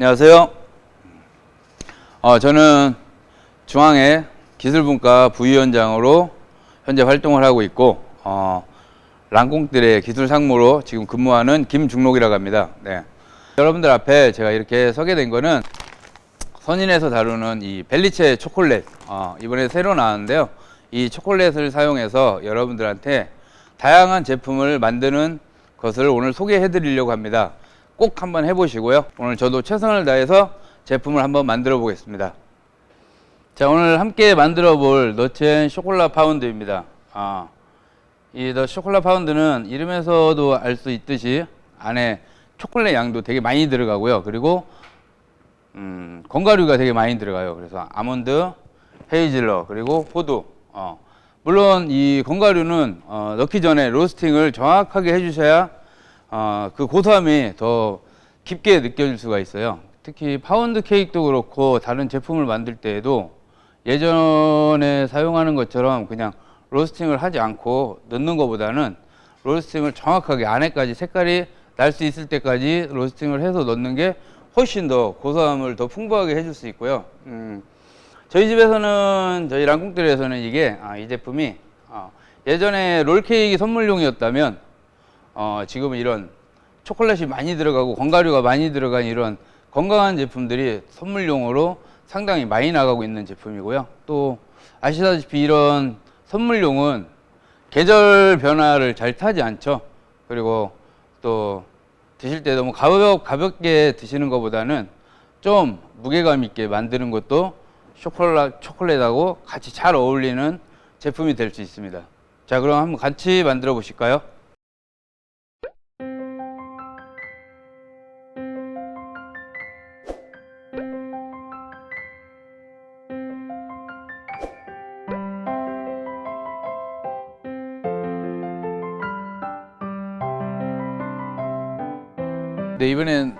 안녕하세요. 어, 저는 중앙회 기술분과 부위원장으로 현재 활동을 하고 있고, 어, 랑꽁들의 기술 상무로 지금 근무하는 김중록이라고 합니다. 네. 여러분들 앞에 제가 이렇게 서게 된 거는 선인에서 다루는 이 벨리체 초콜릿, 어, 이번에 새로 나왔는데요. 이 초콜릿을 사용해서 여러분들한테 다양한 제품을 만드는 것을 오늘 소개해 드리려고 합니다. 꼭 한번 해보시고요. 오늘 저도 최선을 다해서 제품을 한번 만들어 보겠습니다. 자, 오늘 함께 만들어 볼 너첸 쇼콜라 파운드입니다. 아, 이더 쇼콜라 파운드는 이름에서도 알 수 있듯이 안에 초콜릿 양도 되게 많이 들어가고요. 그리고 음, 건가류가 되게 많이 들어가요. 그래서 아몬드, 헤이즐넛, 그리고 호두. 어. 물론 이 건가류는 어, 넣기 전에 로스팅을 정확하게 해주셔야 어, 그 고소함이 더 깊게 느껴질 수가 있어요. 특히 파운드 케이크도 그렇고 다른 제품을 만들 때에도 예전에 사용하는 것처럼 그냥 로스팅을 하지 않고 넣는 것보다는 로스팅을 정확하게 안에까지 색깔이 날 수 있을 때까지 로스팅을 해서 넣는 게 훨씬 더 고소함을 더 풍부하게 해줄 수 있고요. 음, 저희 집에서는 저희 랑꿍들에서는 이게 아, 이 제품이 어, 예전에 롤케이크 선물용이었다면 어, 지금은 이런 초콜릿이 많이 들어가고 건가류가 많이 들어간 이런 건강한 제품들이 선물용으로 상당히 많이 나가고 있는 제품이고요. 또 아시다시피 이런 선물용은 계절 변화를 잘 타지 않죠. 그리고 또 드실 때 너무 가볍, 가볍게 드시는 것보다는 좀 무게감 있게 만드는 것도 초콜릿, 초콜릿하고 같이 잘 어울리는 제품이 될 수 있습니다. 자, 그럼 한번 같이 만들어 보실까요? 네, 이번엔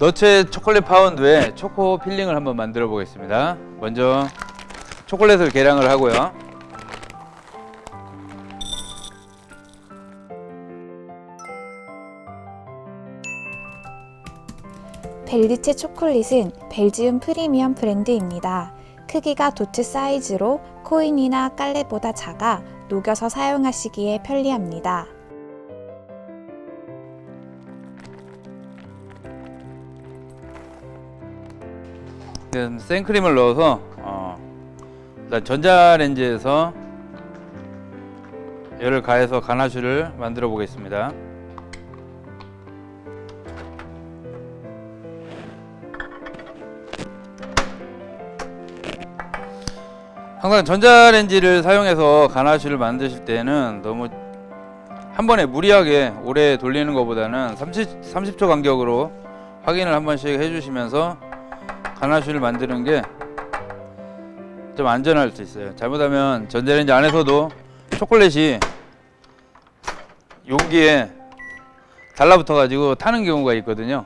너체 초콜릿 파운드에 초코 필링을 한번 만들어 보겠습니다. 먼저 초콜릿을 계량을 하고요. 벨리체 초콜릿은 벨지움 프리미엄 브랜드입니다. 크기가 도트 사이즈로 코인이나 깔렛보다 작아 녹여서 사용하시기에 편리합니다. 일단 생크림을 넣어서 어, 전자레인지에서 열을 가해서 가나슈를 만들어 보겠습니다. 항상 전자레인지를 사용해서 가나슈를 만드실 때는 너무 한 번에 무리하게 오래 돌리는 것보다는 30, 30초 간격으로 확인을 한 번씩 해주시면서 가나슈를 만드는 게 좀 안전할 수 있어요. 잘못하면 전자레인지 안에서도 초콜릿이 용기에 달라붙어 가지고 타는 경우가 있거든요.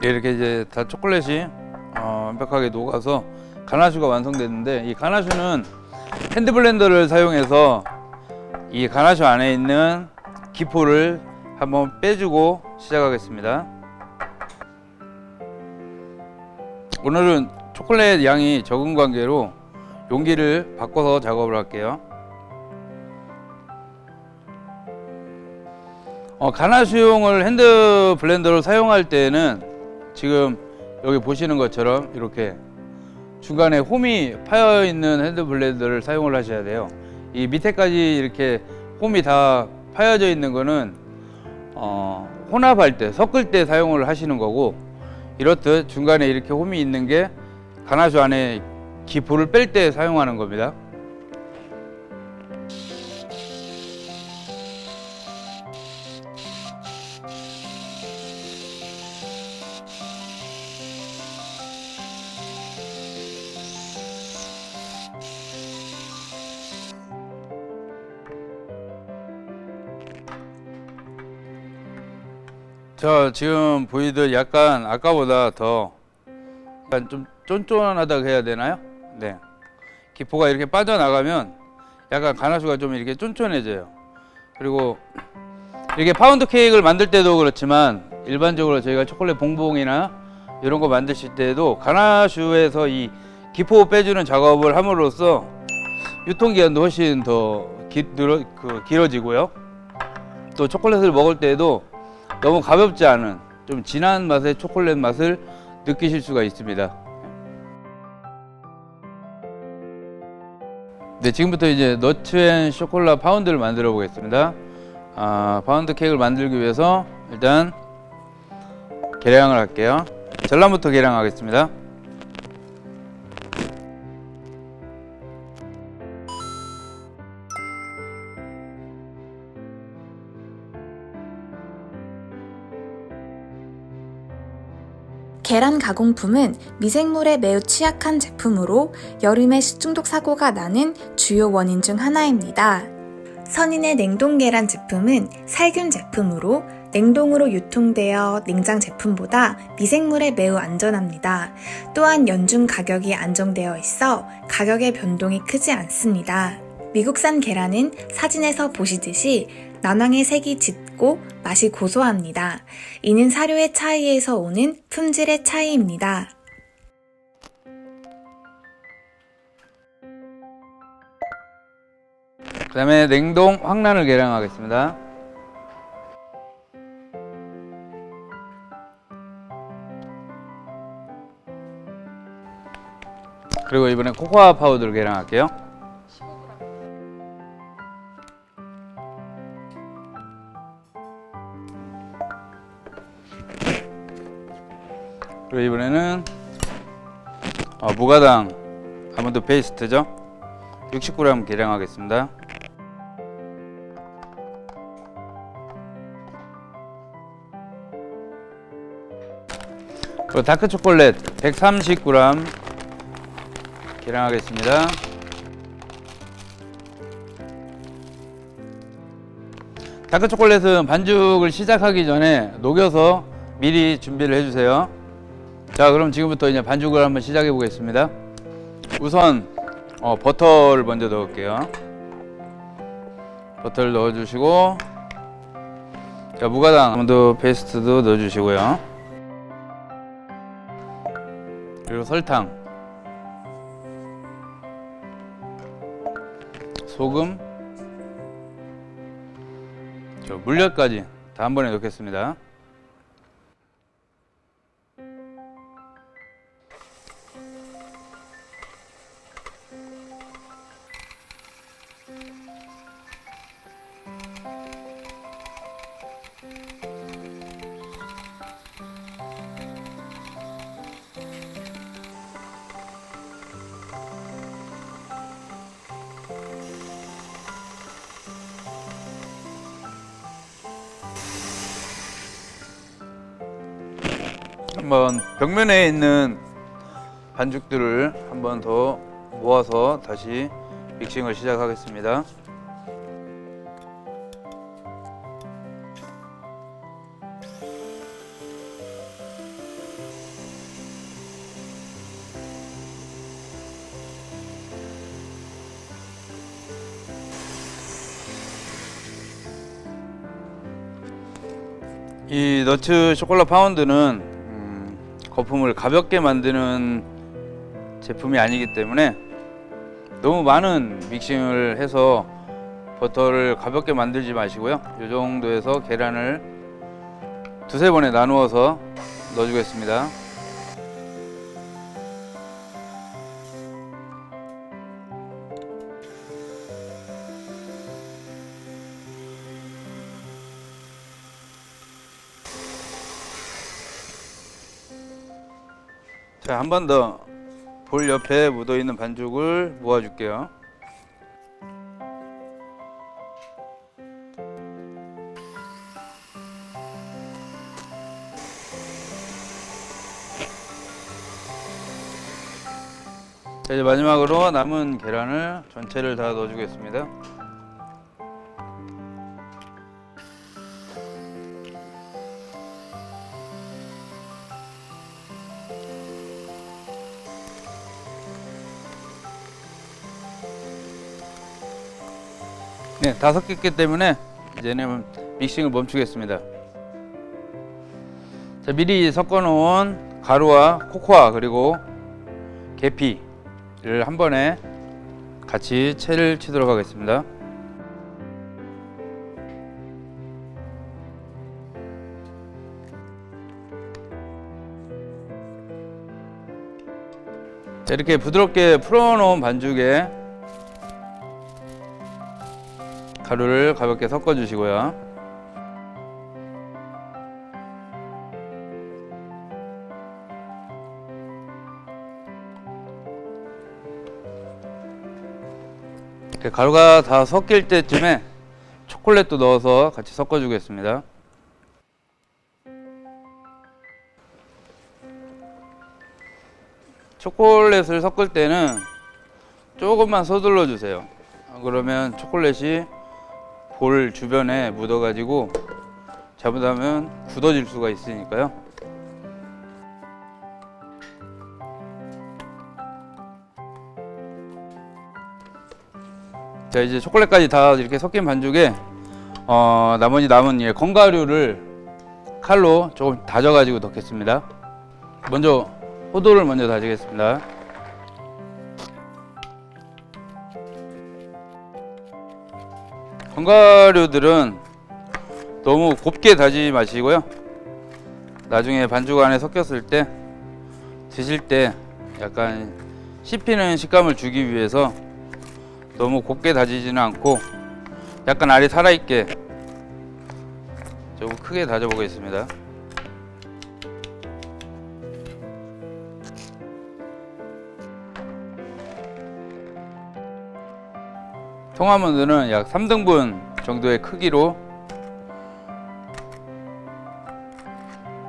네, 이렇게 이제 다 초콜릿이 어, 완벽하게 녹아서 가나슈가 완성됐는데 이 가나슈는 핸드 블렌더를 사용해서 이 가나슈 안에 있는 기포를 한번 빼주고 시작하겠습니다. 오늘은 초콜릿 양이 적은 관계로 용기를 바꿔서 작업을 할게요. 어, 가나슈용을 핸드 블렌더를 사용할 때는 지금 여기 보시는 것처럼 이렇게 중간에 홈이 파여 있는 핸드 블렌더를 사용을 하셔야 돼요. 이 밑에까지 이렇게 홈이 다 파여져 있는 거는 어, 혼합할 때 섞을 때 사용을 하시는 거고 이렇듯 중간에 이렇게 홈이 있는 게 가나슈 안에 기포를 뺄 때 사용하는 겁니다. 저 지금 보이듯 약간 아까보다 더 약간 좀 쫀쫀하다고 해야 되나요? 네. 기포가 이렇게 빠져나가면 약간 가나슈가 좀 이렇게 쫀쫀해져요. 그리고 이렇게 파운드 케이크를 만들 때도 그렇지만 일반적으로 저희가 초콜릿 봉봉이나 이런 거 만드실 때도 가나슈에서 이 기포 빼주는 작업을 함으로써 유통기한도 훨씬 더 기, 늘어, 그, 길어지고요. 또 초콜릿을 먹을 때도 너무 가볍지 않은 좀 진한 맛의 초콜릿 맛을 느끼실 수가 있습니다. 네, 지금부터 이제 너츠앤 쇼콜라 파운드를 만들어 보겠습니다. 아, 파운드 케이크를 만들기 위해서 일단 계량을 할게요. 전란부터 계량하겠습니다. 계란 가공품은 미생물에 매우 취약한 제품으로 여름에 식중독 사고가 나는 주요 원인 중 하나입니다. 선인의 냉동 계란 제품은 살균 제품으로 냉동으로 유통되어 냉장 제품보다 미생물에 매우 안전합니다. 또한 연중 가격이 안정되어 있어 가격의 변동이 크지 않습니다. 미국산 계란은 사진에서 보시듯이 난황의 색이 짙고 맛이 고소합니다. 이는 사료의 차이에서 오는 품질의 차이입니다. 그 다음에 냉동 황란을 계량하겠습니다. 그리고 이번에 코코아 파우더를 계량할게요. 그리고 이번에는 어, 무가당 아몬드 페이스트죠. 60g 계량하겠습니다. 그리고 다크 초콜릿 130g 계량하겠습니다. 다크 초콜릿은 반죽을 시작하기 전에 녹여서 미리 준비를 해주세요. 자, 그럼 지금부터 이제 반죽을 한번 시작해 보겠습니다. 우선 어, 버터를 먼저 넣을게요. 버터를 넣어주시고, 자 무가당 아몬드 페이스트도 넣어주시고요. 그리고 설탕, 소금, 저 물엿까지 다 한 번에 넣겠습니다. 한번 벽면에 있는 반죽들을 한번 더 모아서 다시 믹싱을 시작하겠습니다. 이 너츠 쇼콜라 파운드는 음, 거품을 가볍게 만드는 제품이 아니기 때문에 너무 많은 믹싱을 해서 버터를 가볍게 만들지 마시고요. 이 정도에서 계란을 두세 번에 나누어서 넣어주겠습니다. 자, 한 번 더 볼 옆에 묻어 있는 반죽을 모아 줄게요. 자, 이제 마지막으로 남은 계란을 전체를 다 넣어 주겠습니다. 네, 다 섞였기 때문에 이제는 믹싱을 멈추겠습니다. 자, 미리 섞어놓은 가루와 코코아 그리고 계피를 한 번에 같이 채를 치도록 하겠습니다. 자, 이렇게 부드럽게 풀어놓은 반죽에 가루를 가볍게 섞어 주시고요. 가루가 다 섞일 때쯤에 초콜릿도 넣어서 같이 섞어 주겠습니다. 초콜릿을 섞을 때는 조금만 서둘러 주세요. 그러면 초콜릿이 볼 주변에 묻어가지고 잘못하면 굳어질 수가 있으니까요. 자 이제 초콜릿까지 다 이렇게 섞인 반죽에 어, 나머지 남은 예, 건가류를 칼로 조금 다져가지고 넣겠습니다. 먼저 호도를 먼저 다지겠습니다. 건가류들은 너무 곱게 다지지 마시고요. 나중에 반죽 안에 섞였을 때 드실 때 약간 씹히는 식감을 주기 위해서 너무 곱게 다지지는 않고 약간 알이 살아있게 조금 크게 다져보겠습니다. 통아몬드는 약 3등분 정도의 크기로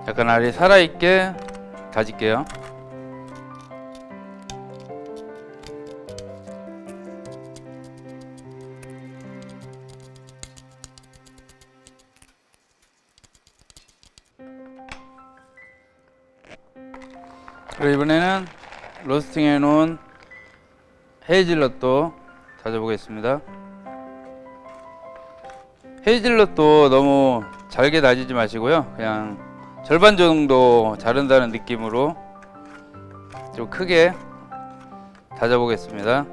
약간 알이 살아있게 다질게요. 그리고 이번에는 로스팅해 놓은 헤이즐넛도 다져보겠습니다. 헤이즐넛도 너무 잘게 다지지 마시고요. 그냥 절반 정도 자른다는 느낌으로 좀 크게 다져보겠습니다.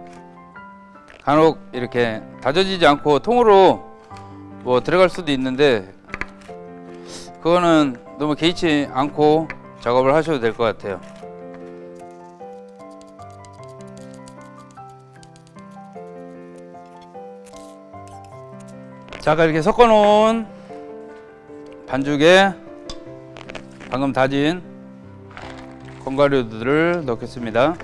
간혹 이렇게 다져지지 않고 통으로 뭐 들어갈 수도 있는데 그거는 너무 개의치 않고 작업을 하셔도 될 것 같아요. 자, 이렇게 섞어 놓은 반죽에 방금 다진 건가류들을 넣겠습니다.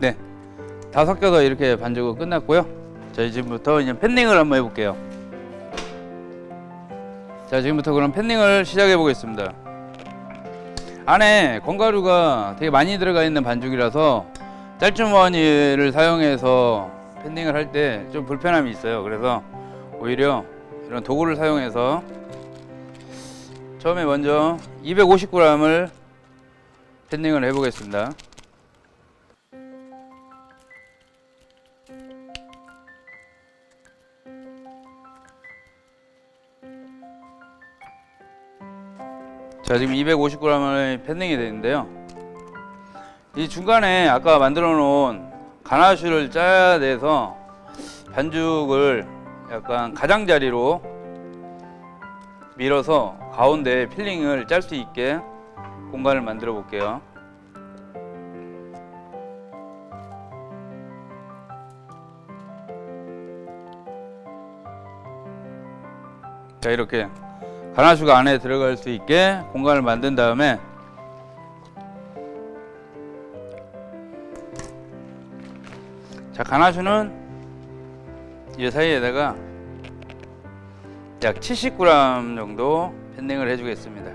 네, 다 섞여서 이렇게 반죽은 끝났고요. 자, 지금부터 이제 팬닝을 한번 해볼게요. 자, 지금부터 그럼 팬닝을 시작해 보겠습니다. 안에 건가루가 되게 많이 들어가 있는 반죽이라서 짤주머니를 사용해서 팬딩을 할 때 좀 불편함이 있어요. 그래서 오히려 이런 도구를 사용해서 처음에 먼저 250g을 팬딩을 해보겠습니다. 자 지금 250g의 팬딩이 되는데요. 이 중간에 아까 만들어 놓은 가나슈를 짜야 돼서 반죽을 약간 가장자리로 밀어서 가운데 필링을 짤 수 있게 공간을 만들어 볼게요. 자 이렇게 가나슈가 안에 들어갈 수 있게 공간을 만든 다음에 자 가나슈는 이 사이에다가 약 70g 정도 팬딩을 해주겠습니다.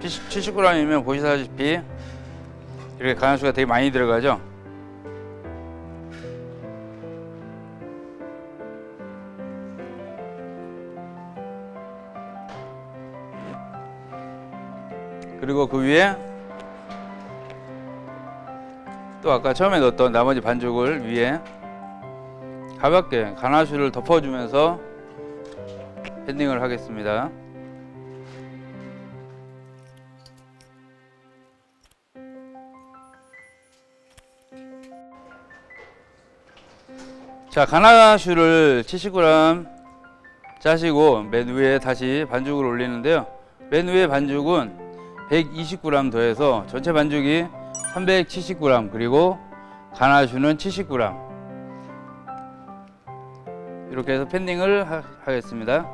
70g이면 보시다시피 이렇게 가나슈가 되게 많이 들어가죠. 그리고 그 위에 또 아까 처음에 넣었던 나머지 반죽을 위에 가볍게 가나슈를 덮어주면서 팬딩을 하겠습니다. 자, 가나슈를 70g 짜시고 맨 위에 다시 반죽을 올리는데요. 맨 위에 반죽은 120g 더해서 전체 반죽이 370g 그리고 가나슈는 70g 이렇게 해서 팬딩을 하, 하겠습니다.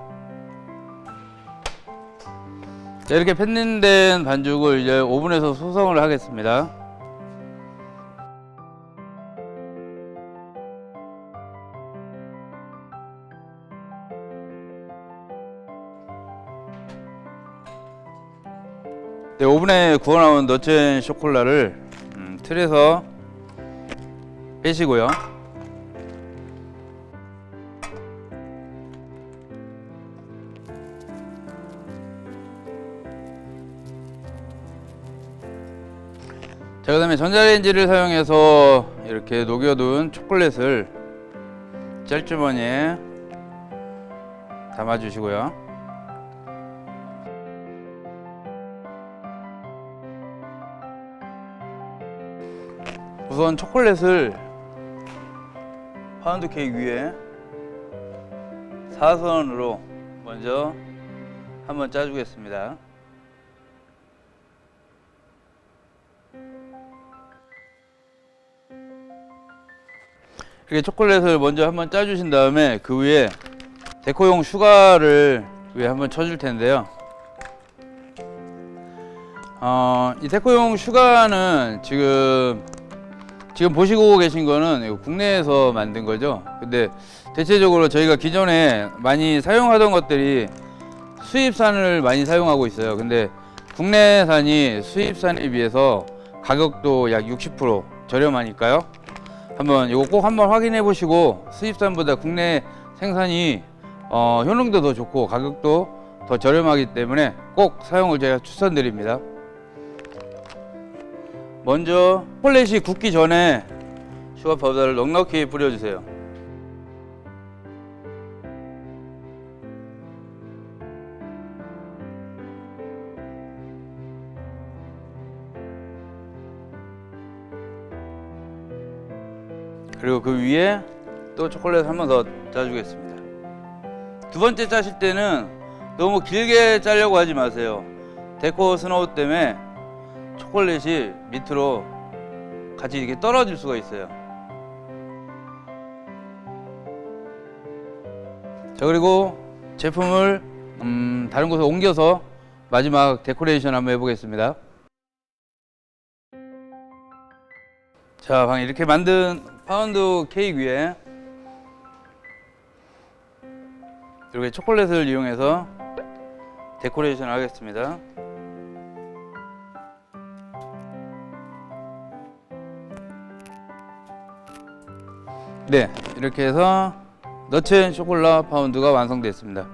자, 이렇게 팬딩된 반죽을 이제 오븐에서 소성을 하겠습니다. 오븐에 구워 나온 너츠 쇼콜라를 음, 틀에서 빼시고요. 자, 그 다음에 전자레인지를 사용해서 이렇게 녹여둔 초콜릿을 짤주머니에 담아주시고요. 우선 초콜릿을 파운드 케이크 위에 사선으로 먼저 한번 짜주겠습니다. 이렇게 초콜릿을 먼저 한번 짜주신 다음에 그 위에 데코용 슈가를 위에 한번 쳐줄 텐데요. 어, 이 데코용 슈가는 지금 지금 보시고 계신 거는 국내에서 만든 거죠. 근데 대체적으로 저희가 기존에 많이 사용하던 것들이 수입산을 많이 사용하고 있어요. 근데 국내산이 수입산에 비해서 가격도 약 60% 저렴하니까요. 한번 이거 꼭 한번 확인해 보시고 수입산보다 국내 생산이 어, 효능도 더 좋고 가격도 더 저렴하기 때문에 꼭 사용을 제가 추천드립니다. 먼저 초콜릿이 굳기 전에 슈가 파우더를 넉넉히 뿌려주세요. 그리고 그 위에 또 초콜릿 한 번 더 짜주겠습니다. 두 번째 짜실 때는 너무 길게 짜려고 하지 마세요. 데코 스노우 때문에 초콜릿이 밑으로 같이 이렇게 떨어질 수가 있어요. 자 그리고 제품을 음, 다른 곳에 옮겨서 마지막 데코레이션 한번 해보겠습니다. 자, 방금 이렇게 만든 파운드 케이크 위에 이렇게 초콜릿을 이용해서 데코레이션을 하겠습니다. 네, 이렇게 해서 너츠 앤 쇼콜라 파운드가 완성됐습니다.